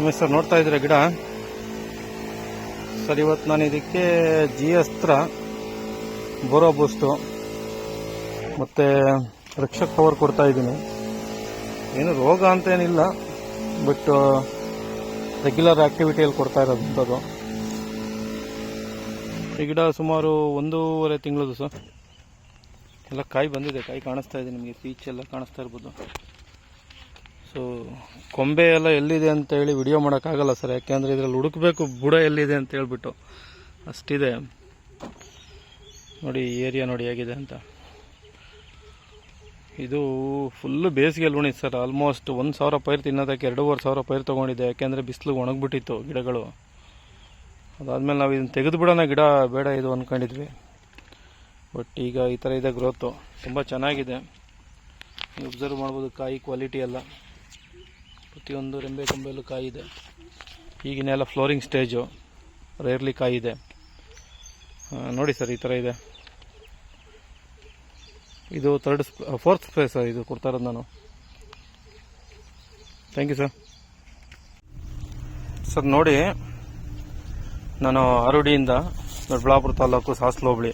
Umesh sir ನೋಡ್ತಾ ಇದ್ರೆ ಗಿಡ? ಸರ್, ಇವತ್ತು ನಾನು ಇದಕ್ಕೆ ಜಿ ಅಸ್ತ್ರ ಬೋರೋ ಬೂಸ್ಟು, ಮತ್ತು ರಕ್ಷಕ್ ಪವರ್ ಕೊಡ್ತಾ ಇದ್ದೀನಿ. ಏನು ರೋಗ ಅಂತ ಏನಿಲ್ಲ ಬಟ್ ರೆಗ್ಯುಲರ್ ಆ್ಯಕ್ಟಿವಿಟಿಯಲ್ಲಿ ಕೊಡ್ತಾ ಇರೋದು ಈ ಗಿಡ ಸುಮಾರು ಒಂದೂವರೆ ತಿಂಗಳದು ಸರ್. ಎಲ್ಲ ಕಾಯಿ ಬಂದಿದೆ, ಕಾಯಿ ಕಾಣಿಸ್ತಾ ಇದೆ ನಿಮಗೆ, ಪೀಚ್ ಎಲ್ಲ ಕಾಣಿಸ್ತಾ ಇರ್ಬೋದು. ಸೊ ಕೊಂಬೆ ಎಲ್ಲ ಎಲ್ಲಿದೆ ಅಂತ ಹೇಳಿ ವಿಡಿಯೋ ಮಾಡೋಕ್ಕಾಗಲ್ಲ ಸರ್. ಯಾಕೆಂದರೆ ಇದರಲ್ಲಿ ಹುಡುಕಬೇಕು, ಬುಡ ಎಲ್ಲಿದೆ ಅಂತ ಹೇಳ್ಬಿಟ್ಟು. ಅಷ್ಟಿದೆ. ನೋಡಿ ಏರಿಯಾ ನೋಡಿ ಹೇಗಿದೆ ಅಂತ. ಇದು ಫುಲ್ಲು ಬೇಸಿಗೆ ಲೋಣಿ ಸರ್. ಆಲ್ಮೋಸ್ಟ್ ಒಂದು ಸಾವಿರ ಪೈರು ತಿನ್ನೋದಕ್ಕೆ ಎರಡೂವರೆ ಸಾವಿರ ಪೈರು ತೊಗೊಂಡಿದ್ದೆ ಯಾಕೆಂದರೆ ಬಿಸಿಲು ಒಣಗಿಬಿಟ್ಟಿತ್ತು ಗಿಡಗಳು. ಅದಾದಮೇಲೆ ನಾವು ಇದನ್ನು ತೆಗೆದು ಬಿಡೋಣ ಗಿಡ, ಬೇಡ ಇದು ಅಂದ್ಕೊಂಡಿದ್ವಿ ಬಟ್ ಈಗ ಈ ಥರ ಇದೆ ಗ್ರೋತು ತುಂಬ ಚೆನ್ನಾಗಿದೆ. ನೀವು ಒಬ್ಸರ್ವ್ ಮಾಡ್ಬೋದು, ಕಾಯಿ ಕ್ವಾಲಿಟಿ ಎಲ್ಲ. ಪ್ರತಿಯೊಂದು ರೆಂಬೆ ಕೊಂಬೆಯಲ್ಲೂ ಕಾಯಿ ಇದೆ ಈಗಿನ ಎಲ್ಲ ಫ್ಲೋರಿಂಗ್ ಸ್ಟೇಜು ರೇರ್ಲಿ ಕಾಯಿ ಇದೆ ನೋಡಿ ಸರ್ ಈ ಥರ ಇದೆ. ಇದು ಥರ್ಡ್ ಫೋರ್ತ್ ಸ್ಪೇಸ್ ಇದು ಕೊಡ್ತಾ ನಾನು. ಥ್ಯಾಂಕ್ ಯು ಸರ್ ಸರ್ ನೋಡಿ, ನಾನು ಆರುಡಿಯಿಂದ ದೊಡ್ಡಬಳ್ಳಾಪುರ ತಾಲೂಕು ಸಾಸ್ಲು ಹೋಬಳಿ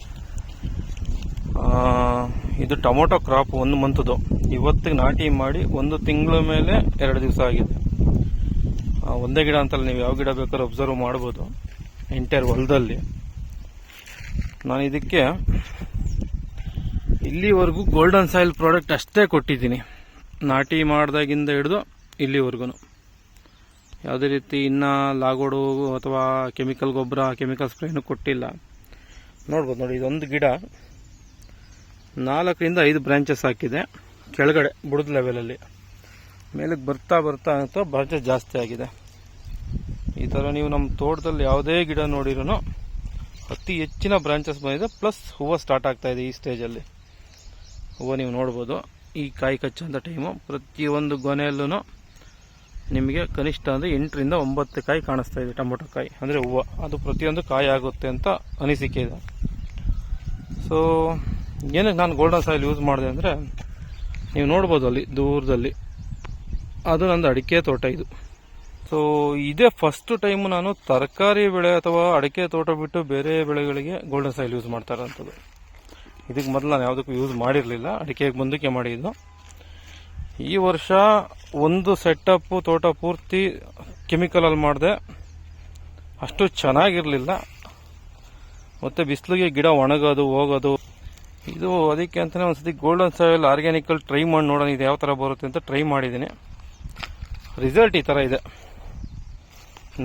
ಇದು ಟೊಮೊಟೊ ಕ್ರಾಪ್ ಒಂದು ಮಂತದ್ದು ಇವತ್ತಿಗೆ ನಾಟಿ ಮಾಡಿ ಒಂದು ತಿಂಗಳ ಮೇಲೆ ಎರಡು ದಿವಸ ಆಗಿದೆ. ಒಂದೇ ಗಿಡ ಅಂತಲ್ಲ, ನೀವು ಯಾವ ಗಿಡ ಬೇಕಾದ್ರೂ ಅಬ್ಸರ್ವ್ ಮಾಡ್ಬೋದು. ಎಂಟೈರ್ ಹೊಲದಲ್ಲಿ ನಾನು ಇದಕ್ಕೆ ಇಲ್ಲಿವರೆಗೂ ಗೋಲ್ಡನ್ ಸಾಯಿಲ್ ಪ್ರಾಡಕ್ಟ್ ಅಷ್ಟೇ ಕೊಟ್ಟಿದ್ದೀನಿ. ನಾಟಿ ಮಾಡಿದಾಗಿಂದ ಹಿಡಿದು ಇಲ್ಲಿವರೆಗೂ ಯಾವುದೇ ರೀತಿ ಇನ್ನು ಲಾಗೋಡು ಅಥವಾ ಕೆಮಿಕಲ್ ಗೊಬ್ಬರ ಕೆಮಿಕಲ್ ಸ್ಪ್ರೇನು ಕೊಟ್ಟಿಲ್ಲ. ನೋಡ್ಬೋದು ನೋಡಿ, ಇದೊಂದು ಗಿಡ ನಾಲ್ಕರಿಂದ ಐದು ಬ್ರಾಂಚಸ್ ಹಾಕಿದೆ. ಕೆಳಗಡೆ ಬುಡದ ಲೆವೆಲಲ್ಲಿ ಮೇಲಕ್ಕೆ ಬರ್ತಾ ಬರ್ತಾ ಅಂತ ಬ್ರಾಂಚಸ್ ಜಾಸ್ತಿ ಆಗಿದೆ. ಈ ಥರ ನೀವು ನಮ್ಮ ತೋಟದಲ್ಲಿ ಯಾವುದೇ ಗಿಡ ನೋಡಿರೂ ಅತಿ ಹೆಚ್ಚಿನ ಬ್ರಾಂಚಸ್ ಬಂದಿದೆ ಪ್ಲಸ್ ಹೂವು ಸ್ಟಾರ್ಟ್ ಆಗ್ತಾ ಇದೆ ಈ ಸ್ಟೇಜಲ್ಲಿ ಹೂವು ನೀವು ನೋಡ್ಬೋದು, ಈ ಕಾಯಿ ಕಚ್ಚೋಂಥ ಟೈಮು ಪ್ರತಿಯೊಂದು ಗೊನೆಯಲ್ಲೂ ನಿಮಗೆ ಕನಿಷ್ಠ ಅಂದರೆ ಎಂಟರಿಂದ ಒಂಬತ್ತು ಕಾಯಿ ಕಾಣಿಸ್ತಾ ಇದೆ ಟೊಮೊಟೊ ಕಾಯಿ, ಅಂದರೆ ಹೂವು. ಅದು ಪ್ರತಿಯೊಂದು ಕಾಯಿ ಆಗುತ್ತೆ ಅಂತ ಅನಿಸಿಕೆ ಇದೆ. ಸೊ ಏನಕ್ಕೆ ನಾನು ಗೋಲ್ಡನ್ ಸಾಯಿಲ್ ಯೂಸ್ ಮಾಡಿದೆ ಅಂದರೆ ನೀವು ನೋಡ್ಬೋದು ಅಲ್ಲಿ, ದೂರದಲ್ಲಿ. ಅದು ನಂದು ಅಡಿಕೆ ತೋಟ ಇದು. ಸೊ ಇದೇ ಫಸ್ಟ್ ಟೈಮ್ ನಾನು ತರಕಾರಿ ಬೆಳೆ ಅಥವಾ ಅಡಿಕೆ ತೋಟ ಬಿಟ್ಟು ಬೇರೆ ಬೆಳೆಗಳಿಗೆ ಗೋಲ್ಡನ್ ಸೈಲ್ ಯೂಸ್ ಮಾಡ್ತಾ ಇರೋಂಥದ್ದು. ಇದಕ್ಕೆ ಮೊದಲು ನಾನು ಯಾವುದಕ್ಕೂ ಯೂಸ್ ಮಾಡಿರಲಿಲ್ಲ. ಅಡಿಕೆಗೆ ಬಂದಕ್ಕೆ ಮಾಡಿದ್ದು. ಈ ವರ್ಷ ಒಂದು ಸೆಟಪ್ಪು ತೋಟ ಪೂರ್ತಿ ಕೆಮಿಕಲಲ್ಲಿ ಮಾಡಿದೆ. ಅಷ್ಟು ಚೆನ್ನಾಗಿರಲಿಲ್ಲ. ಮತ್ತು ಬಿಸಿಲಿಗೆ ಗಿಡ ಒಣಗೋದು, ಹೋಗೋದು ಇದು ಅದಕ್ಕೆ ಅಂತಲೇ ಒಂದ್ಸತಿ ಗೋಲ್ಡನ್ ಸಾಯಿಲ್ ಆರ್ಗ್ಯಾನಿಕಲ್ ಟ್ರೈ ಮಾಡಿ ನೋಡೋಣ, ಇದು ಯಾವ ಥರ ಬರುತ್ತೆ ಅಂತ ಟ್ರೈ ಮಾಡಿದ್ದೀನಿ. ರಿಸಲ್ಟ್ ಈ ಥರ ಇದೆ.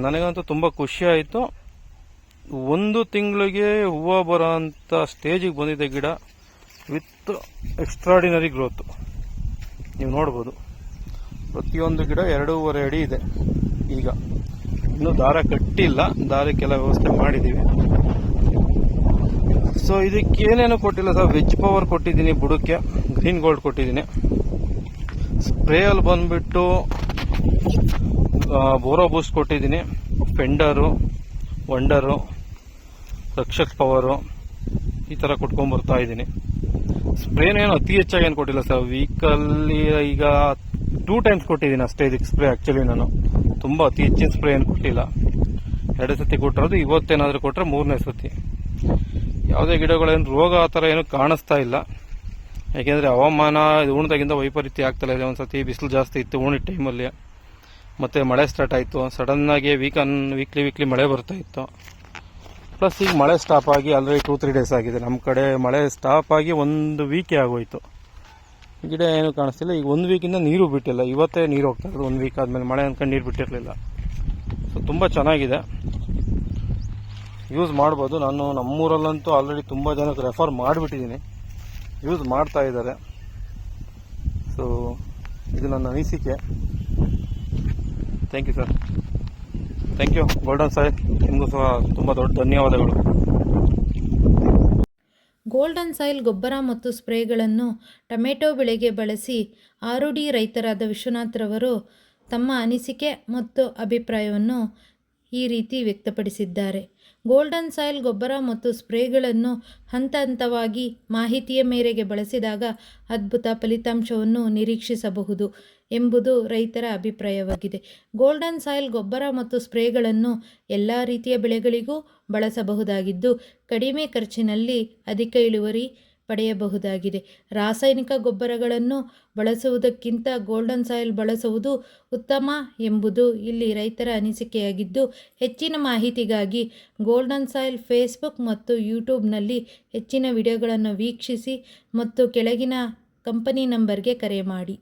ನನಗಂತೂ ತುಂಬ ಖುಷಿ ಆಯಿತು. ಒಂದು ತಿಂಗಳಿಗೆ ಹೂವು ಬರೋ ಅಂಥ ಸ್ಟೇಜಿಗೆ ಬಂದಿದೆ ಗಿಡ ವಿತ್ ಎಕ್ಸ್ಟ್ರಾಡಿನರಿ ಗ್ರೋತು ನೀವು ನೋಡ್ಬೋದು. ಪ್ರತಿಯೊಂದು ಗಿಡ ಎರಡೂವರೆ ಅಡಿ ಇದೆ. ಈಗ ಇನ್ನೂ ದಾರ ಕಟ್ಟಿಲ್ಲ, ದಾರಕ್ಕೆಲ್ಲ ವ್ಯವಸ್ಥೆ ಮಾಡಿದ್ದೀವಿ. ಸೊ ಇದಕ್ಕೆ ಏನೇನು ಕೊಟ್ಟಿಲ್ಲ ಸರ್? ವೆಜ್ ಪವರ್ ಕೊಟ್ಟಿದ್ದೀನಿ, ಬುಡಕ್ಕೆ. ಗ್ರೀನ್ ಗೋಲ್ಡ್ ಕೊಟ್ಟಿದ್ದೀನಿ. ಸ್ಪ್ರೇಯಲ್ಲಿ ಬಂದ್ಬಿಟ್ಟು ಬೋರೋ ಬೂಸ್ಟ್ ಕೊಟ್ಟಿದ್ದೀನಿ. ಫೆಂಡರು ವಂಡರು ರಕ್ಷಕ್ ಪವರು ಈ ಥರ ಕೊಟ್ಕೊಂಡ್ ಬರ್ತಾ ಇದ್ದೀನಿ. ಸ್ಪ್ರೇನೇನು ಅತಿ ಹೆಚ್ಚಾಗಿ ಏನು ಕೊಟ್ಟಿಲ್ಲ ಸರ್? ವೀಕಲ್ಲಿ ಈಗ ಟೂ ಟೈಮ್ಸ್ ಕೊಟ್ಟಿದ್ದೀನಿ ಅಷ್ಟೇ ಇದಕ್ಕೆ ಸ್ಪ್ರೇ ಆ್ಯಕ್ಚುಲಿ ನಾನು. ತುಂಬ ಅತಿ ಹೆಚ್ಚಿನ ಸ್ಪ್ರೇ ಏನು ಕೊಟ್ಟಿಲ್ಲ. ಎರಡು ಸತಿ ಕೊಟ್ಟಿರೋದು, ಇವತ್ತೇನಾದರೂ ಕೊಟ್ಟರೆ ಮೂರನೇ ಸತಿ ಯಾವುದೇ ಗಿಡಗಳೇನು ರೋಗ ಆ ಥರ ಏನು ಕಾಣಿಸ್ತಾ ಇಲ್ಲ. ಯಾಕೆಂದರೆ ಹವಾಮಾನ ಇದು ಉಣ್ದಾಗಿಂದ ವೈಪರೀತ್ಯ ಆಗ್ತಾ ಇದೆ. ಒಂದು ಸತಿ ಬಿಸಿಲು ಜಾಸ್ತಿ ಇತ್ತು ಉಣಿದ ಟೈಮಲ್ಲಿ. ಮತ್ತು ಮಳೆ ಸ್ಟಾರ್ಟ್ ಆಯಿತು. ಸಡನ್ನಾಗಿ ವೀಕನ್ ವೀಕ್ಲಿ ವೀಕ್ಲಿ ಮಳೆ ಬರ್ತಾ ಇತ್ತು. ಪ್ಲಸ್ ಈಗ ಮಳೆ ಸ್ಟಾಪ್ ಆಗಿ ಆಲ್ರೆಡಿ ಟೂ ತ್ರೀ ಡೇಸ್ ಆಗಿದೆ. ನಮ್ಮ ಕಡೆ ಮಳೆ ಸ್ಟಾಪ್ ಆಗಿ ಒಂದು ವೀಕೇ ಆಗೋಯ್ತು. ಗಿಡ ಏನು ಕಾಣಿಸ್ತಿಲ್ಲ. ಈಗ ಒಂದು ವೀಕಿಂದ ನೀರು ಬಿಟ್ಟಿಲ್ಲ. ಇವತ್ತೇ ನೀರು ಹೋಗ್ತಾ ಇರೋದು. ಒಂದು ವೀಕ್ ಆದಮೇಲೆ ಮಳೆ ಅಂದ್ಕೊಂಡು ನೀರು ಬಿಟ್ಟಿರಲಿಲ್ಲ. ಸೊ ತುಂಬ ಚೆನ್ನಾಗಿದೆ. ಯೂಸ್ ಮಾಡ್ಬೋದು. ನಾನು ನಮ್ಮೂರಲ್ಲಂತೂ ಆಲ್ರೆಡಿ ತುಂಬ ಜನಕ್ಕೆ ರೆಫರ್ ಮಾಡಿಬಿಟ್ಟಿದ್ದೀನಿ. ಯೂಸ್ ಮಾಡ್ತಾ ಇದ್ದಾರೆ. ಸೊ ಇದು ನನ್ನ ಅನಿಸಿಕೆ. Thank you sir thank you golden Sai ನಿಮಗೂ ಸಹ ತುಂಬ ದೊಡ್ಡ ಧನ್ಯವಾದಗಳು. ಗೋಲ್ಡನ್ ಸಾಯಿಲ್ ಗೊಬ್ಬರ ಮತ್ತು ಸ್ಪ್ರೇಗಳನ್ನು ಟೊಮೆಟೊ ಬೆಳೆಗೆ ಬಳಸಿ ಆರುಡಿ ರೈತರಾದ ವಿಶ್ವನಾಥ್ರವರು ತಮ್ಮ ಅನಿಸಿಕೆ ಮತ್ತು ಅಭಿಪ್ರಾಯವನ್ನು ಈ ರೀತಿ ವ್ಯಕ್ತಪಡಿಸಿದ್ದಾರೆ. ಗೋಲ್ಡನ್ ಸಾಯಿಲ್ ಗೊಬ್ಬರ ಮತ್ತು ಸ್ಪ್ರೇಗಳನ್ನು ಹಂತ ಹಂತವಾಗಿ ಮಾಹಿತಿಯ ಮೇರೆಗೆ ಬಳಸಿದಾಗ ಅದ್ಭುತ ಫಲಿತಾಂಶವನ್ನು ನಿರೀಕ್ಷಿಸಬಹುದು ಎಂಬುದು ರೈತರ ಅಭಿಪ್ರಾಯವಾಗಿದೆ. ಗೋಲ್ಡನ್ ಸಾಯಿಲ್ ಗೊಬ್ಬರ ಮತ್ತು ಸ್ಪ್ರೇಗಳನ್ನು ಎಲ್ಲ ರೀತಿಯ ಬೆಳೆಗಳಿಗೂ ಬಳಸಬಹುದಾಗಿದ್ದು, ಕಡಿಮೆ ಖರ್ಚಿನಲ್ಲಿ ಅಧಿಕ ಇಳುವರಿ ಪಡೆಯಬಹುದಾಗಿದೆ. ರಾಸಾಯನಿಕ ಗೊಬ್ಬರಗಳನ್ನು ಬಳಸುವುದಕ್ಕಿಂತ ಗೋಲ್ಡನ್ ಸಾಯಿಲ್ ಬಳಸುವುದು ಉತ್ತಮ ಎಂಬುದು ಇಲ್ಲಿ ರೈತರ ಅನಿಸಿಕೆಯಾಗಿದ್ದು, ಹೆಚ್ಚಿನ ಮಾಹಿತಿಗಾಗಿ ಗೋಲ್ಡನ್ ಸಾಯಿಲ್ ಫೇಸ್ಬುಕ್ ಮತ್ತು ಯೂಟ್ಯೂಬ್ನಲ್ಲಿ ಹೆಚ್ಚಿನ ವಿಡಿಯೋಗಳನ್ನು ವೀಕ್ಷಿಸಿ ಮತ್ತು ಕೆಳಗಿನ ಕಂಪನಿ ನಂಬರ್ಗೆ ಕರೆ ಮಾಡಿ.